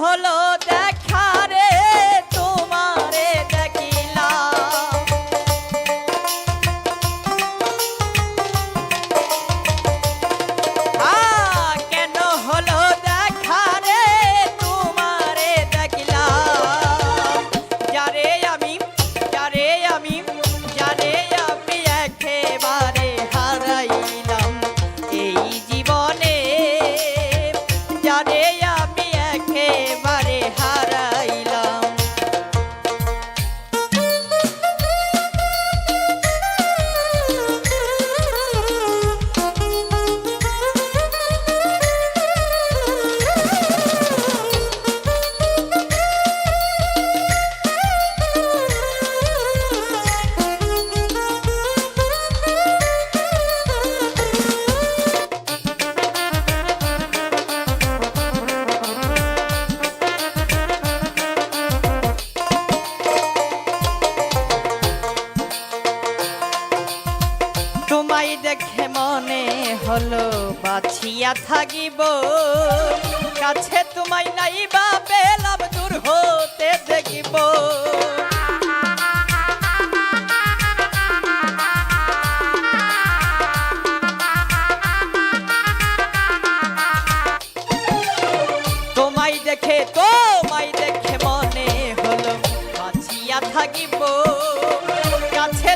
হলো বাছিয়া থাকিব। কাছে তোমায় নাই বা পেলাম, দূর হতে দেখিব। দেখে দেখে মনে বাছিয়া থাকিব। কাছে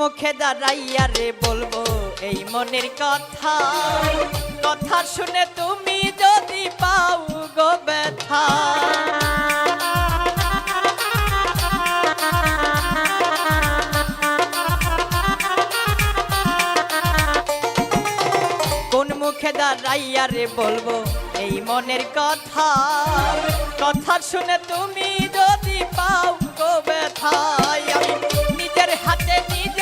মুখে দাঁড়াইয়া রে বলব, এই মনের কথা। কথা শুনে তুমি যদি পাও গো ব্যথা। কোন মুখে দাঁড়াইয়া রে বলব, এই মনের কথা। কথা শুনে তুমি যদি পাও গো ব্যথায় আমি নিজের হাতে নিজের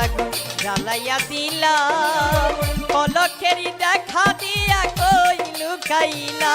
রাগু জ্বালাইয়া দিলাম। পলকেরই দেখা দিয়া কই লুকাইলা